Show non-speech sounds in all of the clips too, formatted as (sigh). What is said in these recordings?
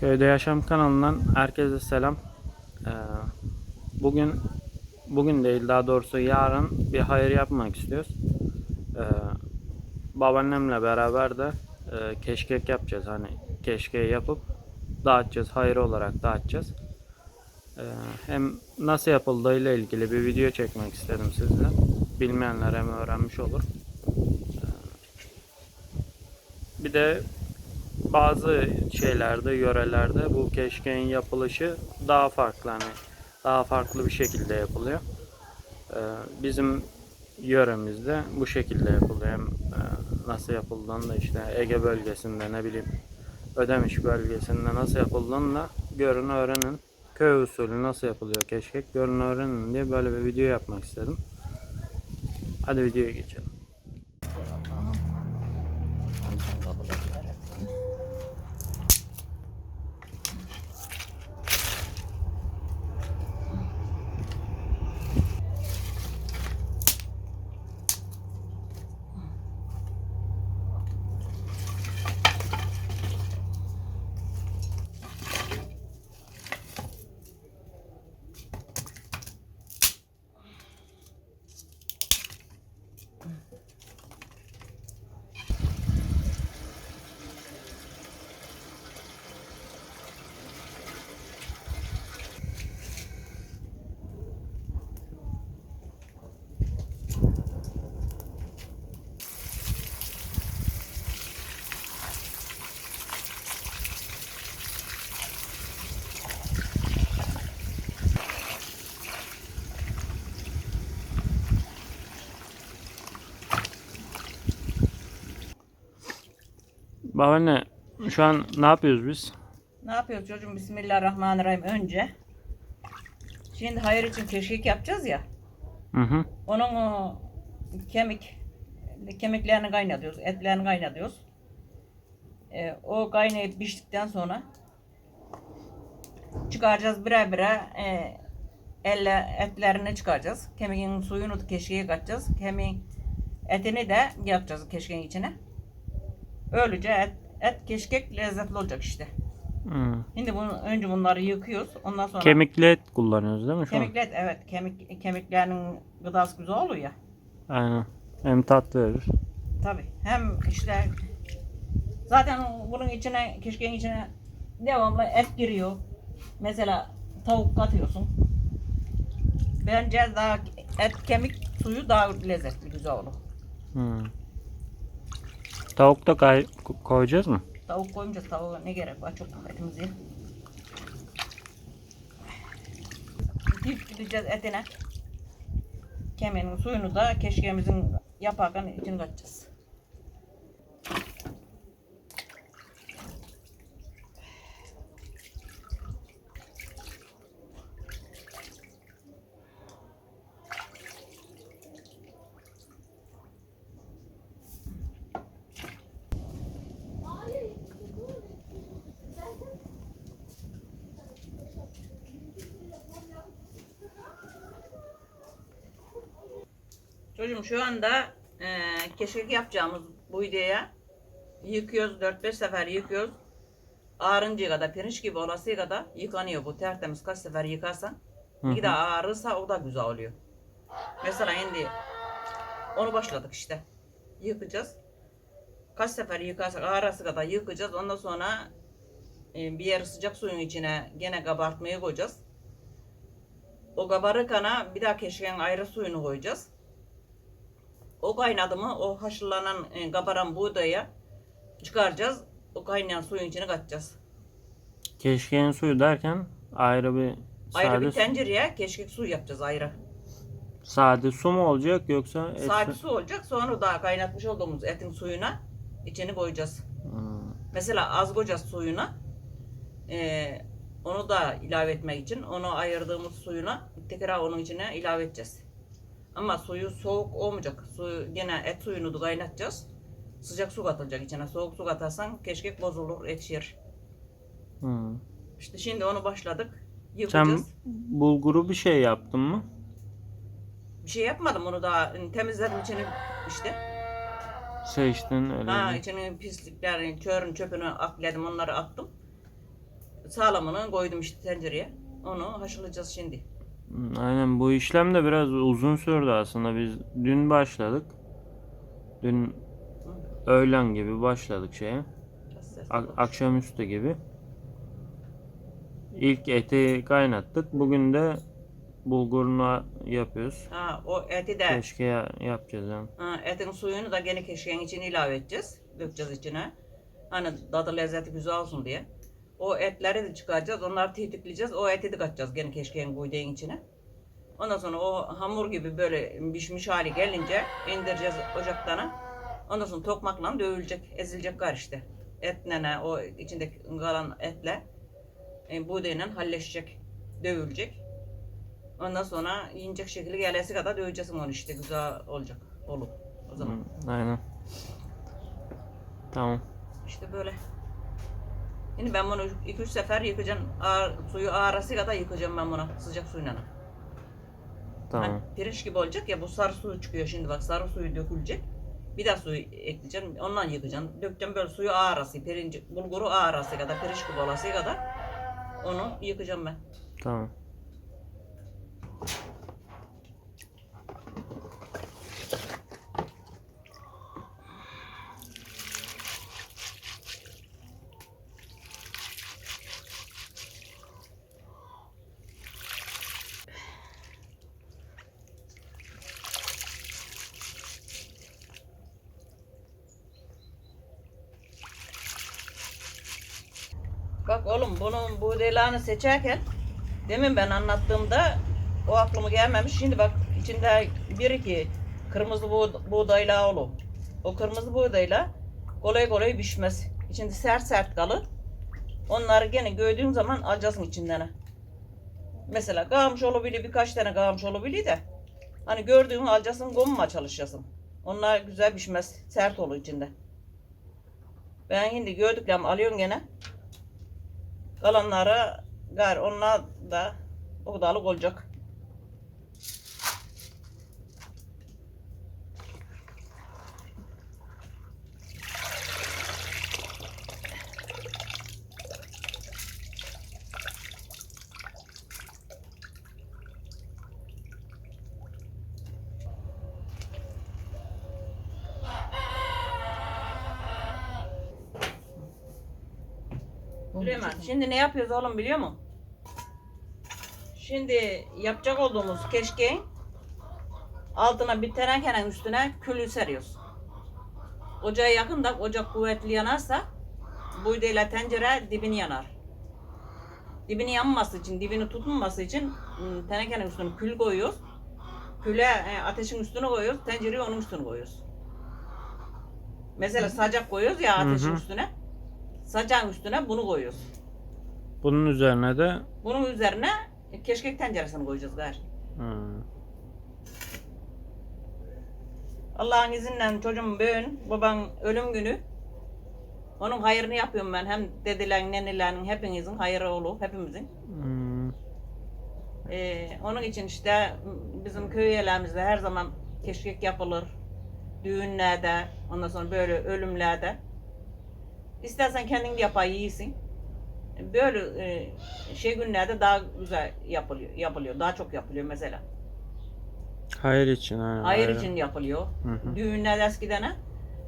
Köyde Yaşam kanalından herkese selam. Ee, bugün bugün değil daha doğrusu yarın bir hayır yapmak istiyoruz. Ee, babaannemle beraber de e, keşkek yapacağız. Hani keşkeği yapıp dağıtacağız. Hayır olarak dağıtacağız. Ee, hem nasıl yapıldığıyla ilgili bir video çekmek istedim sizle. Bilmeyenler hem öğrenmiş olur. Ee, bir de bazı şeylerde, yörelerde bu keşkeğin yapılışı daha farklı hani daha farklı bir şekilde yapılıyor. Ee, bizim yöremizde bu şekilde yapılıyor. E, nasıl yapıldığını da işte Ege bölgesinde ne bileyim Ödemiş bölgesinde nasıl yapıldığını da görün öğrenin. Köy usulü nasıl yapılıyor keşkek görün öğrenin diye böyle bir video yapmak istedim. Hadi videoya geçelim. Babaanne şu an ne yapıyoruz biz? Ne yapıyoruz çocuğum? Bismillahirrahmanirrahim önce. Şimdi hayır için keşkek yapacağız ya. Hı hı. Onun o kemik kemiklerini kaynatıyoruz, etlerini kaynatıyoruz. Ee, o kaynayıp piştikten sonra çıkaracağız birer birer e, elle etlerini çıkaracağız. Kemiğin suyunu keşkeye katacağız. Kemiğin etini de yapacağız keşkeğin içine. Öylece et, et keşkek lezzetli olacak işte. Hı. Şimdi bunu önce bunları yıkıyoruz. Ondan sonra Kemikli et kullanıyoruz değil mi şu an? kemikler evet kemik kemiklerin gıdası güzel oluyor ya. Aynen. Hem tat verir. Tabi. Hem işte zaten bunun içine keşkeğin içine devamlı et giriyor. Mesela tavuk katıyorsun. Bence daha et kemik suyu daha lezzetli güzel olur. Hı. Tavuk da kay- ko- koyacağız mı? Tavuk koymayacağız. Tavuğa ne gerek var? Çok etimiz iyi. Dip gideceğiz etine. Kemiğinin suyunu da keşkeğimizin yaparken içine katacağız. Çocuğum şu anda e, keşkek yapacağımız bu videoya yıkıyoruz. 4-5 sefer yıkıyoruz. Ağrıncaya kadar, pirinç gibi olası kadar yıkanıyor bu tertemiz. Kaç sefer yıkarsan. Hı Bir de ağrırsa o da güzel oluyor. Mesela şimdi onu başladık işte. Yıkacağız. Kaç sefer yıkarsak ağrısı kadar yıkacağız. Ondan sonra e, bir yeri sıcak suyun içine gene kabartmayı koyacağız. O kabarırkana bir daha keşkeğin ayrı suyunu koyacağız. O kaynadı mı o haşlanan e, kabaran buğdaya çıkaracağız. O kaynayan suyun içine katacağız. Keşkeğin suyu derken ayrı bir Ayrı sade, bir tencereye keşkek suyu yapacağız ayrı. sade su mu olacak yoksa et Sade su olacak. Sonra daha kaynatmış olduğumuz etin suyuna içini koyacağız. Hı. Mesela az koyacağız suyuna. Ee, onu da ilave etmek için onu ayırdığımız suyuna tekrar onun içine ilave edeceğiz. Ama suyu soğuk olmayacak. Suyu gene et suyunu da kaynatacağız. Sıcak su katılacak içine. Soğuk su katarsan keşkek bozulur, ekşir. Hı. İşte şimdi onu başladık. Sen Yıkacağız. bulguru bir şey yaptın mı? Bir şey yapmadım onu daha temizledim içini işte. Seçtin öyle. Ha bir- içinin pisliklerini, çörün çöpünü akledim onları attım. sağlamını koydum işte tencereye. Onu haşlayacağız şimdi. Aynen bu işlem de biraz uzun sürdü aslında. Biz dün başladık. Dün öğlen gibi başladık şeye. Biraz ses A- olur. akşamüstü gibi. İlk eti kaynattık. Bugün de bulgurunu yapıyoruz. Ha, o eti de Keşke ya- yapacağız yani. ha, etin suyunu da gene keşkeğin içine ilave edeceğiz. Dökeceğiz içine. Hani tadı lezzeti güzel olsun diye. O etleri de çıkaracağız. Onları titikleyeceğiz. O eti de katacağız gene keşkeğin koyduğun içine. Ondan sonra o hamur gibi böyle pişmiş hali gelince indireceğiz ocaktan. Ondan sonra tokmakla dövülecek, ezilecek gar işte. Etle o içindeki kalan etle e, buğdayla halleşecek, dövülecek. Ondan sonra yiyecek şekilde gelesi kadar döveceksin onu işte güzel olacak. Olur o zaman. Hı, Aynen. Tamam. İşte böyle. Şimdi ben bunu 2-3 sefer yıkayacağım. Ağır, suyu ağrası kadar yıkayacağım ben bunu sıcak suyla. Tamam. Hani pirinç gibi olacak ya bu sarı suyu çıkıyor şimdi bak sarı suyu dökülecek. Bir daha suyu ekleyeceğim. Ondan yıkayacağım. Dökeceğim böyle suyu ağrası, pirinci, bulguru ağrası kadar, pirinç gibi olası kadar onu yıkayacağım ben. Tamam. Bak oğlum bunun buğdaylarını seçerken demin ben anlattığımda o aklıma gelmemiş. Şimdi bak içinde bir iki kırmızı buğ- buğdayla olur. O kırmızı buğdayla kolay kolay pişmez. İçinde sert sert kalır. Onları gene gördüğün zaman alacaksın içinden. Mesela kavmış olabilir birkaç tane kavmış olabilir de hani gördüğünü alacaksın gomma çalışacaksın. Onlar güzel pişmez. Sert olur içinde. Ben şimdi gördüklerimi alıyorum gene. Kalanlara gar onlar da o kadarlık olacak. Süleyman şimdi ne yapıyoruz oğlum biliyor musun? Şimdi yapacak olduğumuz keşkeğin altına bir tenekenin üstüne külü seriyoruz. Ocağa yakın da ocak kuvvetli yanarsa buğdayla tencere dibini yanar. Dibini yanmaması için, dibini tutmaması için ım, tenekenin üstüne kül koyuyoruz. Küle e, ateşin üstüne koyuyoruz, tencereyi onun üstüne koyuyoruz. Mesela sacak koyuyoruz ya Hı ateşin hı. üstüne. Sacağın üstüne bunu koyuyoruz. Bunun üzerine de Bunun üzerine keşkek tenceresini koyacağız gayrı. Hı, Allah'ın izniyle çocuğum bugün baban ölüm günü. Onun hayrını yapıyorum ben. Hem dedilerin, nenelerin hepinizin hayrı olur, hepimizin. hı, Ee, onun için işte bizim köy yerlerimizde her zaman keşkek yapılır. Düğünlerde, ondan sonra böyle ölümlerde. İstersen kendin yapar yiyorsun. Böyle e, şey günlerde daha güzel yapılıyor, yapılıyor. Daha çok yapılıyor mesela. Hayır için. Aynen, Hayır aynen. için yapılıyor. Hı hı. Düğünler eskiden ha,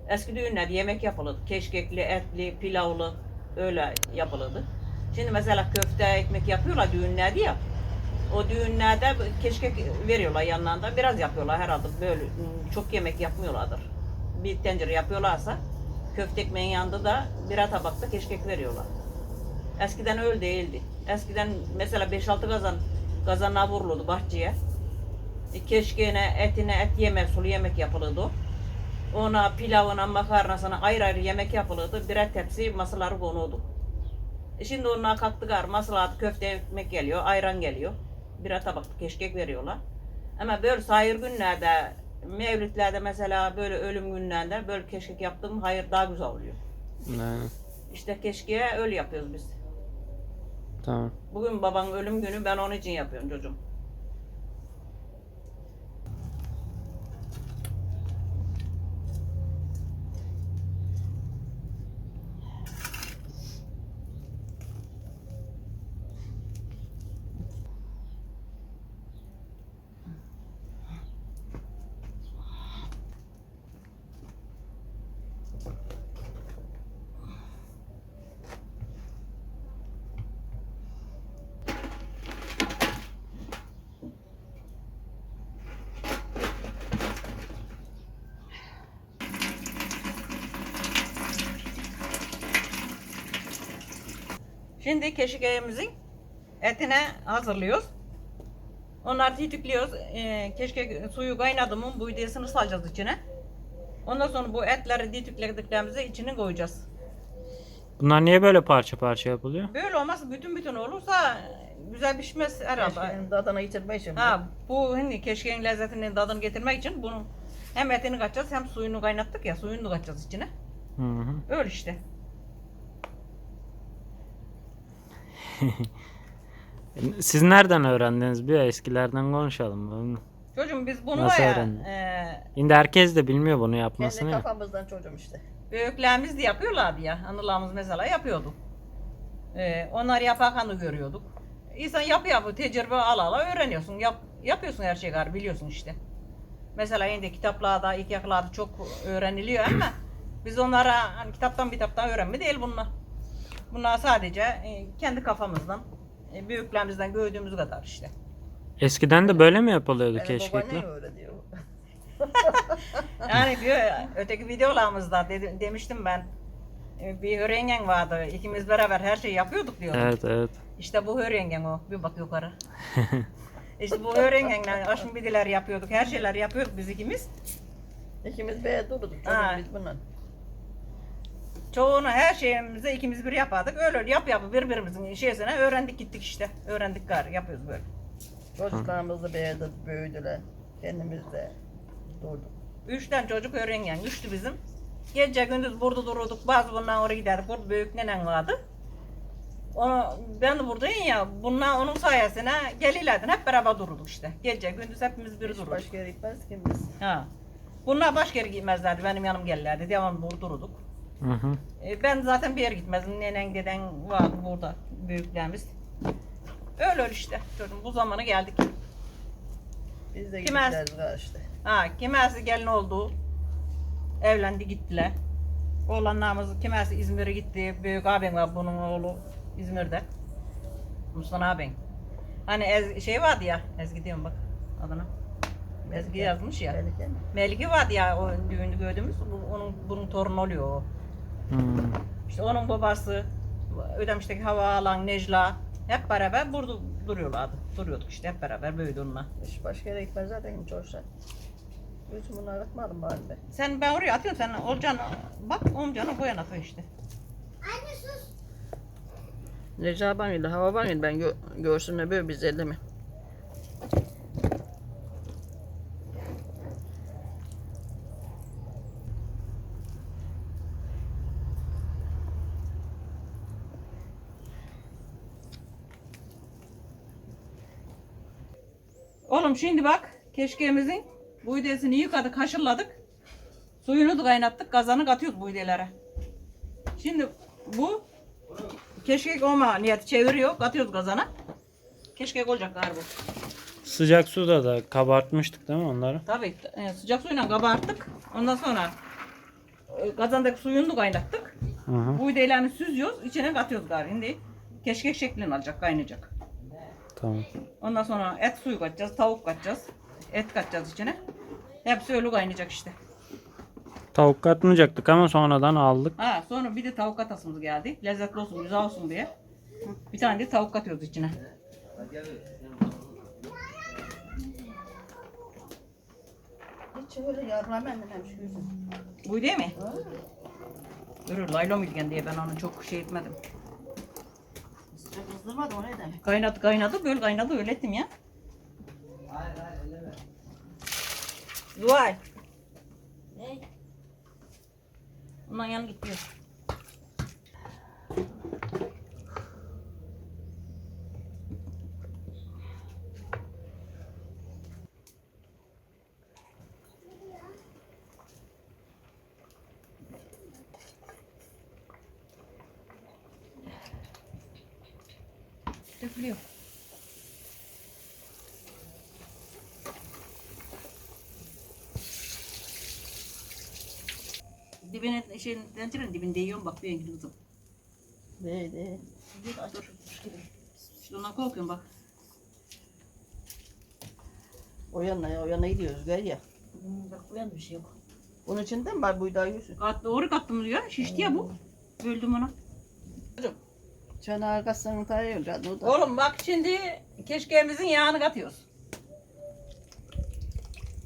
eski düğünlerde yemek yapılırdı. Keşkekli, etli, pilavlı öyle yapılırdı. Şimdi mesela köfte, ekmek yapıyorlar düğünlerde ya. O düğünlerde keşkek veriyorlar yanlarında. Biraz yapıyorlar herhalde böyle ım, çok yemek yapmıyorlardır. Bir tencere yapıyorlarsa köfte ekmeğin yanında da birer tabakta keşkek veriyorlar. Eskiden öyle değildi. Eskiden mesela 5-6 kazan kazana vurulurdu bahçeye. E, Keşkeğine, etine et yemek, sulu yemek yapılırdı. Ona pilavına, makarnasına ayrı ayrı yemek yapılırdı. Birer tepsi masaları konuldu. E şimdi onlar kalktı gar, masalar köfte ekmek geliyor, ayran geliyor. Birer tabakta keşkek veriyorlar. Ama böyle sayır günlerde, mevlitlerde mesela böyle ölüm günlerinde böyle keşkek yaptığım hayır daha güzel oluyor. Aynen. İşte keşkeğe öyle yapıyoruz biz. Tamam. Bugün babanın ölüm günü ben onun için yapıyorum çocuğum. Şimdi keşkeğimizin etine hazırlıyoruz. Onları tütüklüyoruz. Ee, keşke suyu kaynadı mı bu idesini salacağız içine. Ondan sonra bu etleri tütüklediklerimizi içine koyacağız. Bunlar niye böyle parça parça yapılıyor? Böyle olmaz bütün bütün olursa güzel pişmez herhalde. Keşke tadını yitirmek için. Ha bu hani keşkeğin lezzetinin tadını getirmek için bunu hem etini kaçacağız hem suyunu kaynattık ya suyunu da kaçacağız içine. Hı hı. Öyle işte. (laughs) Siz nereden öğrendiniz? Bir eskilerden konuşalım. Bunu- Çocuğum biz bunu Nasıl var ya öğrendin? e, Şimdi herkes de bilmiyor bunu Kendi yapmasını. ya. kafamızdan çocuğum işte. büyüklerimiz de yapıyorlardı ya. Anılarımız mesela yapıyordu. E, onlar yaparken de görüyorduk. İnsan yapı yapı tecrübe ala ala öğreniyorsun. Yap, yapıyorsun her şeyi gari biliyorsun işte. Mesela şimdi kitaplarda, ikyaklarda çok öğreniliyor ama biz onlara hani kitaptan kitaptan öğrenme değil bunlar. Bunlar sadece e, kendi kafamızdan, e, büyüklerimizden gördüğümüz kadar işte. Eskiden de böyle mi yapılıyordu keşkekler? babaannem öyle diyor. (laughs) Yani bir öteki videolarımızda dedi- demiştim ben e, bir hörengen vardı. İkimiz beraber her şeyi yapıyorduk diyor. Evet evet. İşte bu hörengen o. Bir bak yukarı. (laughs) işte bu hörengenle aşın bidiler yapıyorduk. Her şeyler yapıyorduk biz ikimiz. İkimiz be durduk Ha. biz bundan. Çoğunu her şeyimizi ikimiz bir yapardık. Öyle öyle yap yap birbirimizin şeysine öğrendik gittik işte. Öğrendik gari yapıyoruz böyle. Çocuklarımız da beğendi, büyüdüler. Kendimiz de durduk. Üç tane çocuk öğrengen. Üçtü bizim. Gece gündüz burada dururduk. Bazı bundan oraya giderdik. Burada büyük nenem vardı. Onu, ben de buradayım ya. Bunlar onun sayesinde gelirlerdi. Hep beraber dururduk işte. Gece gündüz hepimiz bir Hiç dururduk. başka yere gitmez ki biz. Ha. Bunlar başka yere gitmezlerdi. Benim yanım gelirlerdi. Devamlı burada dururduk. Hı hı. E, ben zaten bir yere gitmezdim. Nenen deden vardı burada. Büyüklerimiz. Öyle öyle işte. Çocuğum bu zamana geldik. Biz de Kime- gideceğiz galiba işte. Ha, kimisi gelin oldu. Evlendi gittiler. Oğlanlarımız kimisi İzmir'e gitti. Büyük abim var bunun oğlu İzmir'de. Mustafa abim. Hani Ez, şey vardı ya. Ezgi diyorum bak adına. Ezgi yazmış ya. Melike mi? Melike vardı ya o düğünde gördüğümüz. Bu- Onun bunun torunu oluyor o. Hı. İşte onun babası Ödemiş'teki hava alan Necla hep beraber burada duruyorlardı. Duruyorduk işte hep beraber büyüdü onunla. Hiç başka yere gitmez zaten çocuklar. Bütün bunları bakmadım bari be. Sen ben oraya atıyorum sen olacaksın bak olmayacağını koyan atıyor işte. Necla Bangil'de hava Bangil ben gö görsünler böyle biz elde mi? Oğlum şimdi bak keşkeğimizin bu idesini yıkadık, haşırladık. Suyunu da kaynattık, kazanı katıyoruz bu idelere. Şimdi bu keşkek olma niyeti çeviriyor, katıyoruz kazana. Keşkek olacak galiba. bu. Sıcak suda da kabartmıştık değil mi onları? Tabii e, sıcak suyla kabarttık. Ondan sonra e, kazandaki suyunu da kaynattık. Hı hı. Bu idelerini süzüyoruz, içine katıyoruz galiba. Şimdi keşkek şeklini alacak, kaynayacak. Tamam. Ondan sonra et suyu katacağız, tavuk katacağız. Et katacağız içine. Hepsi öyle kaynayacak işte. Tavuk katmayacaktık ama sonradan aldık. Ha sonra bir de tavuk katasımız geldi. Lezzetli olsun, güzel olsun diye. Bir tane de tavuk katıyoruz içine. Bu değil mi? Dur, laylom ilgen diye ben onu çok şey etmedim. Sıcak kızdırmadı o ne demek? Kaynadı kaynadı, böyle kaynadı öyle ettim ya. Zuhal. Ne? Ondan yanı gidiyor. Dibine, şeyin, tencerenin dibinde yiyorum bak bir engin kızım. Değil değil. Dur. İşte ondan korkuyorum bak. O yana o yana gidiyoruz gel ya. Hmm, Bak bu yanda bir şey yok. Bunun içinde mi var buydağı yüzü? Kat, doğru kattım diyor. Şişti ya bu. Böldüm onu. Çan arkasını tarayacağız. O da. Oğlum bak şimdi keşkeğimizin yağını katıyoruz.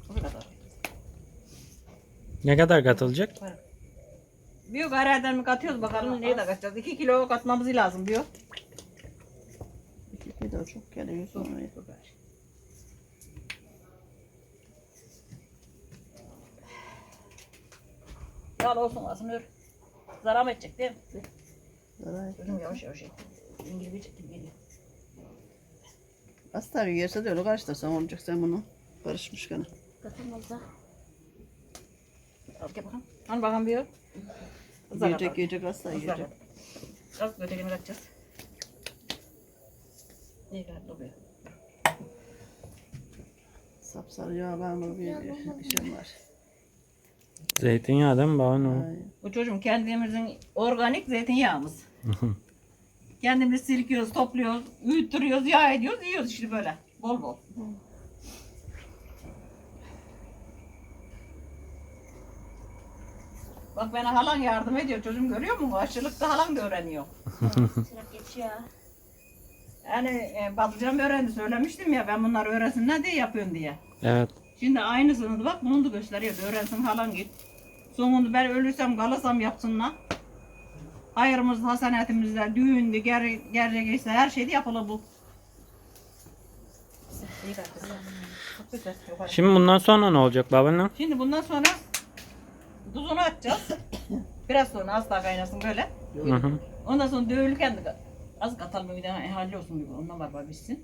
Bu kadar. Ne kadar katılacak? Bir garaydan mi katıyoruz bakalım neyi de katacağız. 2 kilo katmamız lazım diyor. İki kilo çok geliyor sonra. Yağlı olsun aslında ör. Zarar mı edecek değil mi? Zarar. Çocuğum yavaş yavaş et. İngilizce çektim geliyor. Tabii yerse de öyle karıştırsan olacak sen bunu. Karışmış gene. Katılmaz da. Al gel bakalım. Al bakalım bir. Zarar Yiyecek yiyecek az da yiyecek. Az ötekini katacağız. İyi gayet oluyor. Sapsarı yağ var mı bir işim var. Zeytinyağı değil mi Banu? Bu çocuğum kendimizin organik zeytinyağımız. (laughs) Kendimiz silkiyoruz, topluyoruz, öğüttürüyoruz, yağ ediyoruz, yiyoruz işte böyle. Bol bol. Bak bana halan yardım ediyor çocuğum görüyor musun? Aşçılıkta halan da öğreniyor. Yani e, patlıcan öğrendi söylemiştim ya ben bunları öğrensinler diye yapıyorum diye. Evet. Şimdi aynısını da bak bunu da gösteriyor. Öğrensin halan git. Sonunda ben ölürsem kalasam yapsınlar. Hayırımız, hasenetimizde, düğündü, ger gerçekleşse her şeyde yapılır bu. Şimdi bundan sonra ne olacak babaanne? Şimdi bundan sonra tuzunu atacağız. Biraz sonra az daha kaynasın böyle. Hı hı. Ondan sonra dövülürken de az katalım bir tane halli olsun gibi ondan var var bitsin.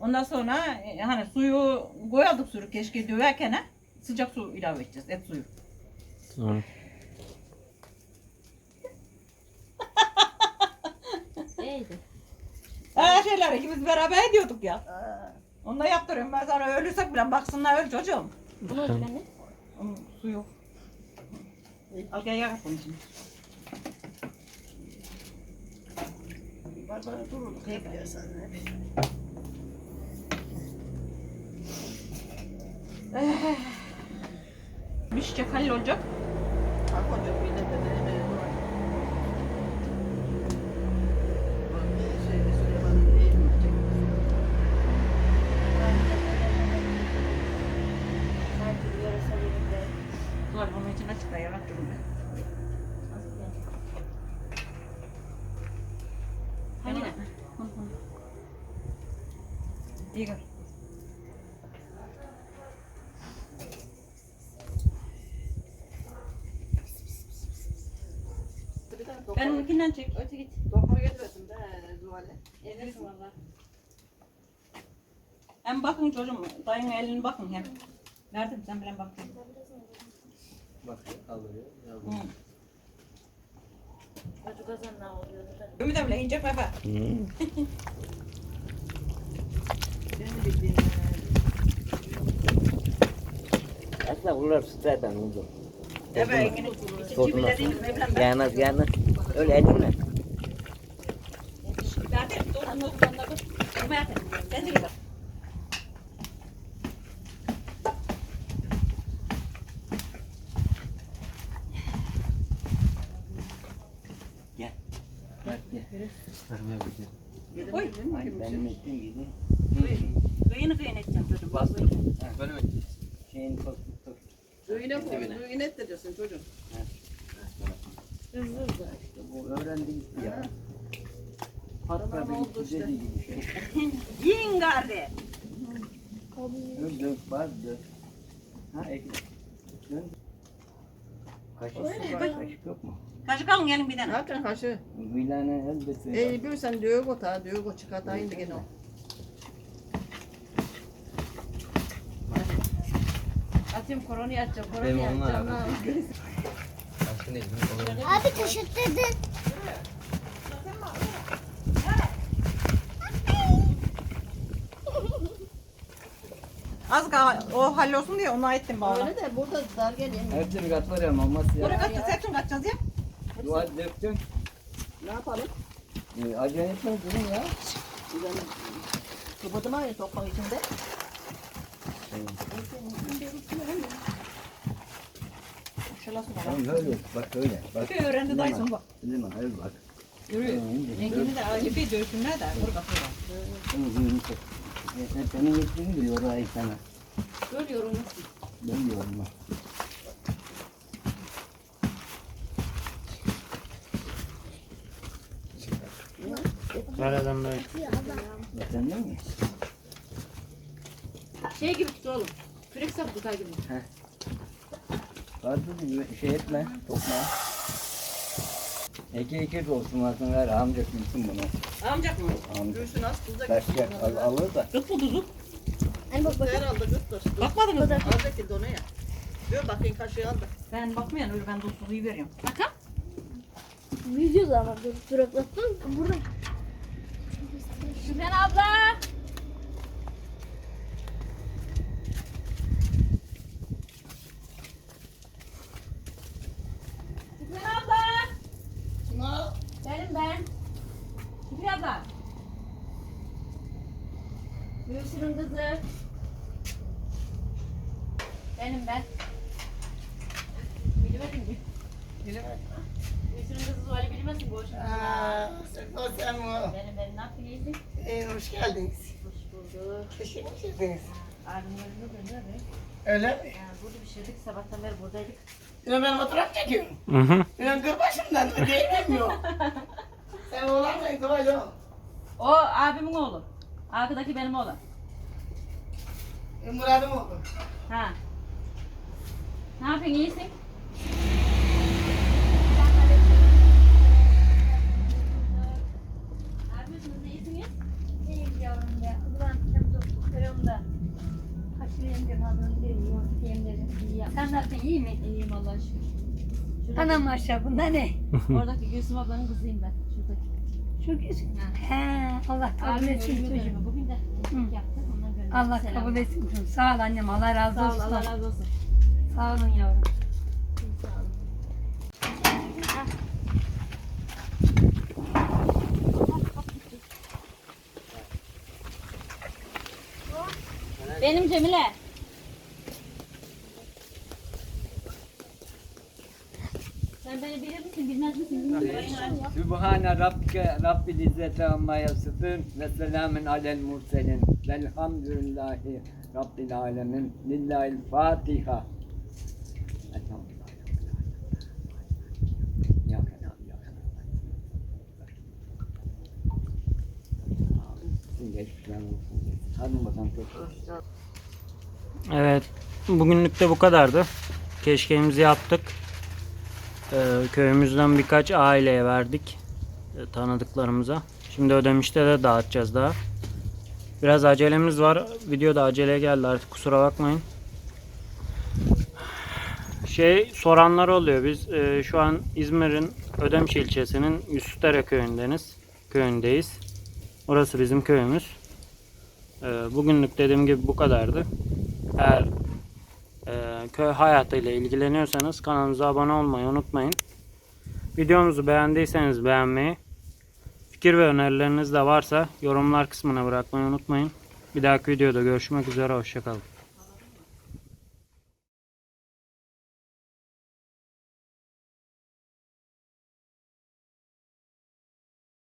Ondan sonra e, hani suyu koyaldık sürü keşke döverken sıcak su ilave edeceğiz et suyu. Tamam. Her şeyler ikimiz beraber ediyorduk ya. Aa, Onunla yaptırıyorum ben sana ölürsek bile baksınlar öl çocuğum. Bunu öldü anne. Onun suyu. Al gel yak bunu şimdi. Var bana dururduk hep yersen hep. Pişecek hallolacak. Bak hocam bir de böyle böyle dur. Bak, şeyde Süleyman'ın eğilimi çekmiş. Sanki bir yöresel yerinde. Dur bunun için açık da yarak durumda. Hani ne? Tane Ben onunkinden çek. Öte git. doktor getiriyorsun be Zuhal'e. Evet valla. Hem bakın çocuğum, dayının elini bakın hem. Verdim sen bilen bak. Bak alıyor. Hı. Çocuk ne oluyor? Ümit abla mefe. Hı. (laughs) Aslında bunlar zaten uzun. Evet, ben. Yanmaz yanmaz. Öyle elinle. Zaten doğru onunla dur. Durma yakın. Sen de gel. Bak gel. Vermeye bir Yedim Oy. bildiğin mi? Benim ettiğim gibi. Kıyını kıyını edeceğim çocuğum. Bastı. Ha, böyle mi? Şeyini tut tut tut. Düğüne koy. Düğüne ettireceksin çocuğum. İşte bu öğrendi gitti ya. Hatta oldu bir işte. dediği gibi şey. Yiyin gari. Dön dön var dön. Ha ekmek. Dön. Kaşık, kaşık yok mu? Kaşık alın gelin bir tane. Zaten haşı. Vilane elbette. Ey bir sen düğü kota, düğü ko çıkartayım indi gene o. Atayım koronayı atacağım, onlar atacağım. abi. taşıttırdın. Az kal o hallolsun diye onu ettim bana. Öyle de burada dar geliyor. Hepsini kat var ya Oraya ya. kaçacağız, hepsini kaçacağız ya. Dua döktün. Ne yapalım? Ee, acele etme durun ya. Ben kapadım aynı toprak içinde. Şöyle su Tamam öyle bak öyle. Bak. Köy öğrendi dayısın bak. Lima öyle bak. Yürüyor. Rengini de İpi dövsünler de vur kapıya. Sen senin gittiğini biliyor orayı sana. Görüyorum nasıl. Bak. Nereden böyle? Değil mi? Şey gibi tut oğlum. Kürek sap tutar gibi. Fazla bir şey etme, topla. Eke eke olsun aslında ver amca bilsin bunu. Amcak mı? Amca. Göğsünü az tuzla Taş yer al, alır da. Kıt mı tuzu? Anne bak bak. Herhalde götür. Bakmadınız mı? Az ekildi ona ya. Gör bakayım kaşığı al da. Ben bakmayan öyle ben tuzluyu veriyorum. Bakalım. Yüzüyoruz ama dur duraklattın. Burada. Şükran abla. Şükran abla. Benim ben. Şükran abla. Gülsünün kızı. Benim ben. Bilemedin mi? Bilemedim. Gülsünün kızı Zuhal'i bilmezsin bu hoşuna. Aa, sen o sen o. Benim benim ne yaptın iyisin? Ee, hoş geldiniz. Hoş bulduk. Teşekkür ederiz. Abim öldü döndü abi. Öyle mi? Ya burada pişirdik sabahtan beri buradaydık. Yine ben fotoğraf çekiyorum. Hı hı. Yine kır başımdan yok. (laughs) Sen oğlan mı? Kolay ol. O abimin oğlu. Arkadaki benim oğlum. E, Murat'ım oldu. Ha. Ne yapıyorsun iyisin? Ne yapıyorsunuz iyisiniz? İyiyim yavrum ya. O zaman hem doktorum da. İyi yapmış. Sen nasılsın iyi mi? İyiyim Allah'a şükür. Şuradaki, Anam aşağı bunda ne? (laughs) Oradaki Gülsüm ablanın kızıyım ben. Şuradaki. Çok güzel. He, Allah kabul etsin ölümü çocuğum. Bugün de piknik yaptık. Ondan gönderdim. Allah Selam. kabul etsin çocuğum. Sağ ol annem. Allah razı Sağ ol olsun. Allah razı olsun. Sağ olun yavrum. Sağ olun. Benim Cemile. Sübhane Rabbike Rabbil İzzeti Amma Yasifun ve selamun alel murselin velhamdülillahi Rabbil Alemin Lillahil Fatiha. Evet. Bugünlük de bu kadardı. Keşkeğimizi yaptık. Ee, köyümüzden birkaç aileye verdik. e, tanıdıklarımıza. Şimdi Ödemiş'te de dağıtacağız daha. Biraz acelemiz var. Video da aceleye geldi artık kusura bakmayın. Şey soranlar oluyor. Biz e, şu an İzmir'in Ödemiş ilçesinin Yusufdere köyündeniz. Köyündeyiz. Orası bizim köyümüz. Ee, bugünlük dediğim gibi bu kadardı. Eğer e, köy hayatıyla ilgileniyorsanız kanalımıza abone olmayı unutmayın. Videomuzu beğendiyseniz beğenmeyi, fikir ve önerileriniz de varsa yorumlar kısmına bırakmayı unutmayın. Bir dahaki videoda görüşmek üzere, hoşçakalın.